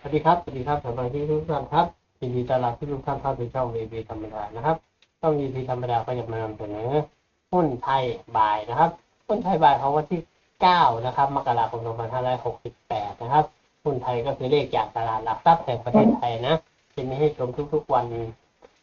สวัสดีครับ สวัสดีครับสำหรับที่ทุกท่านครับยินดีต้อนรับทุกท่านเข้าสู่ช่องวีวีธรรมดานะครับช่องวีวีธรรมดาก็จะมานำเสนอหุ้นไทยบ่ายนะครับหุ้นไทยบ่ายของวันที่ 9 นะครับ มกราคม 2568 นะครับหุ้นไทยก็คือเลขจากตลาดหลักทรัพย์แห่งประเทศไทยนะจะมีให้ชมทุกๆวัน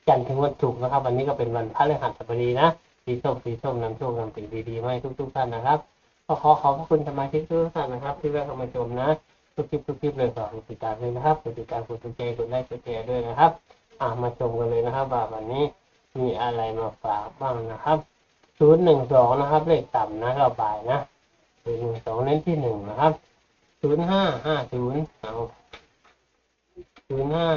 จันทร์ถึงวันศุกร์นะครับ วันนี้ก็เป็นวันพฤหัสบดีนะสีส้มสีส้มนำโชคนำสิ่งดีๆมาให้ทุกๆท่านนะครับก็ขอขอบพระคุณสมาชิกทุกท่านนะครับ ที่แวะเข้ามาชมนะ ทุกคลิปทุกคลิปเลยฝากกดติดตามด้วยนะครับกดติดตามกดถูกใจกดไลค์กดแชร์ด้วยนะครับ อ่ามาชมกันเลยนะครับว่าวันนี้มีอะไรมาฝากบ้างนะครับศูนย์หนึ่งสองนะครับ เลขต่ำนะเราบ่ายนะศูนย์หนึ่งสองเน้นที่หนึ่งนะครับศูนย์ห้าห้าศูนย์เอาศูนย์ห้า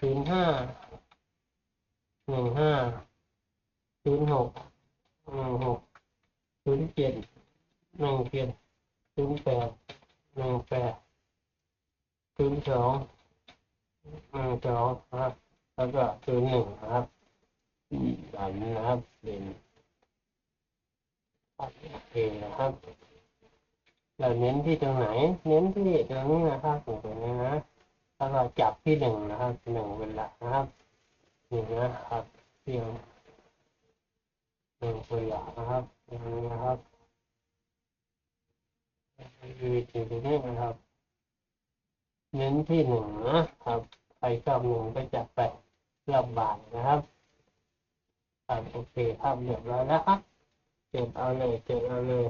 ศูนย์ห้าหนึ่งห้าศูนย์หกหนึ่งหกศูนย์เจ็ดหนึ่งเจ็ด ศูนย์แปดหนึ่งแปดศูนย์สองหนึ่งสองครับแล้วก็ศูนย์หนึ่งครับสามนะครับเป็นโอเคนะครับเราเน้นที่ตรงไหน เน้นที่ตรงนี้นะครับตรงนี้นะแล้วเราจับที่หนึ่งนะครับหนึ่งเป็นหลักนะครับหนึ่งนะครับเพียงหนึ่งเป็นหลักนะครับอย่างนี้นะครับ คือจริงๆนี่นะครับ เน้นที่หนึ่งนะครับใครชอบหนึ่งก็จับไปรอบบ่ายนะครับครับโอเคครับเรียบร้อยแล้วครับเก็บเอาเลยเก็บเอาเลย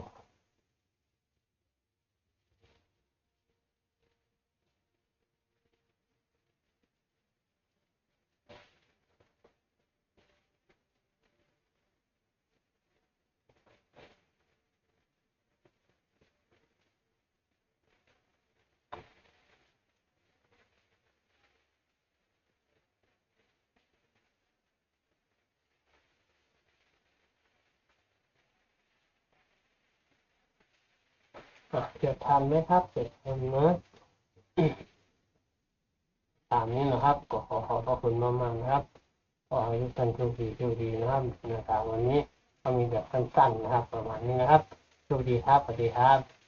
อะจะทำไหมครับจะทำนะตามนี้นะครับ ก็ขอขอบพระคุณมากๆนะครับขอให้ทุกท่านโชคดีโชคดีนะครับในการวันนี้ก็มีแบบสั้นๆนะครับ ประมาณนี้นะครับโชคดีครับสวัสดีครับ